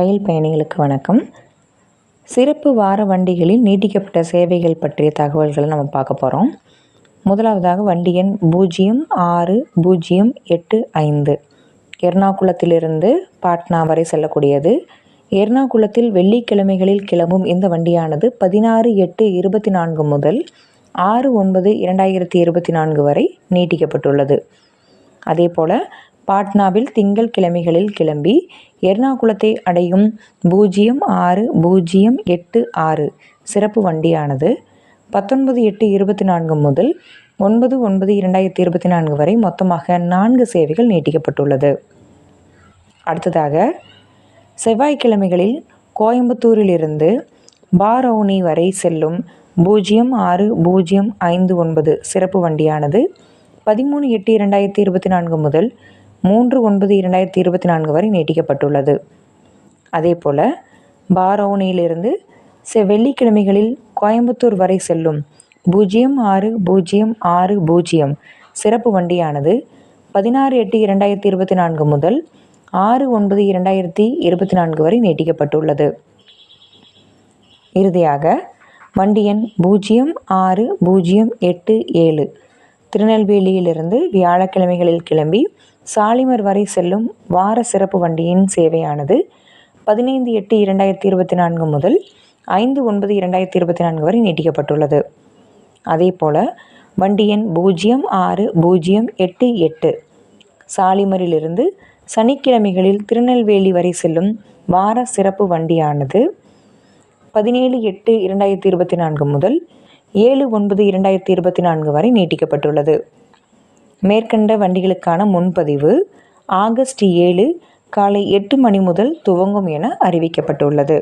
ரயில் பயணிகளுக்கு வணக்கம். சிறப்பு வார வண்டிகளில் நீட்டிக்கப்பட்ட சேவைகள் பற்றிய தகவல்களை நம்ம பார்க்க போகிறோம் முதலாவதாக வண்டி எண் பூஜ்ஜியம் ஆறு பூஜ்ஜியம் எட்டு ஐந்து. எர்ணாகுளத்திலிருந்து பாட்னா வரை செல்லக்கூடியது. எர்ணாகுளத்தில் வெள்ளிக்கிழமைகளில் கிளம்பும் இந்த வண்டியானது பதினாறு எட்டு இருபத்தி நான்கு முதல் ஆறு ஒன்பது இரண்டாயிரத்தி இருபத்தி நான்கு வரை நீட்டிக்கப்பட்டுள்ளது. அதே போல் பாட்னாவில் திங்கள் கிழமைகளில் கிளம்பி எர்ணாகுளத்தை அடையும் பூஜ்ஜியம் ஆறு பூஜ்ஜியம் எட்டு ஆறு. சிறப்பு வண்டியானது பத்தொன்பது எட்டு இருபத்தி நான்கு முதல் ஒன்பது ஒன்பது இரண்டாயிரத்தி இருபத்தி நான்கு வரை மொத்தமாக நான்கு சேவைகள் நீட்டிக்கப்பட்டுள்ளது. அடுத்ததாக செவ்வாய்க்கிழமைகளில் கோயம்புத்தூரிலிருந்து பாரௌனி வரை செல்லும் பூஜ்ஜியம் ஆறு பூஜ்ஜியம் ஐந்து ஒன்பது சிறப்பு வண்டியானது பதிமூணு எட்டு இரண்டாயிரத்தி இருபத்தி நான்கு முதல் மூன்று ஒன்பது இரண்டாயிரத்தி இருபத்தி நான்கு வரை நீட்டிக்கப்பட்டுள்ளது. அதே போல் பாரௌனியிலிருந்து செ வெள்ளிக்கிழமைகளில் கோயம்புத்தூர் வரை செல்லும் பூஜ்ஜியம் ஆறு பூஜ்ஜியம் ஆறு பூஜ்ஜியம் சிறப்பு வண்டியானது பதினாறு எட்டு இரண்டாயிரத்தி இருபத்தி நான்கு முதல் ஆறு ஒன்பது இரண்டாயிரத்தி இருபத்தி நான்கு வரை நீட்டிக்கப்பட்டுள்ளது. இறுதியாக வண்டி எண் பூஜ்ஜியம் ஆறு பூஜ்ஜியம் எட்டு ஏழு திருநெல்வேலியிலிருந்து வியாழக்கிழமைகளில் கிளம்பி சாலிமர் வரை செல்லும் வார சிறப்பு வண்டியின் சேவையானது பதினைந்து எட்டு இரண்டாயிரத்தி இருபத்தி நான்கு முதல் ஐந்து ஒன்பது இரண்டாயிரத்தி இருபத்தி நான்கு வரை நீட்டிக்கப்பட்டுள்ளது. அதே போல் வண்டி எண் பூஜ்ஜியம் ஆறு பூஜ்ஜியம் எட்டு எட்டு. சாலிமரிலிருந்து சனிக்கிழமைகளில் திருநெல்வேலி வரை செல்லும் வார சிறப்பு வண்டியானது பதினேழு எட்டு இரண்டாயிரத்தி இருபத்தி நான்கு முதல் ஏழு ஒன்பது இரண்டாயிரத்தி இருபத்தி நான்கு வரை நீட்டிக்கப்பட்டுள்ளது. மேற்கண்ட வண்டிகளுக்கான முன்பதிவு ஆகஸ்ட் ஏழு காலை எட்டு மணி முதல் துவங்கும் என அறிவிக்கப்பட்டுள்ளது.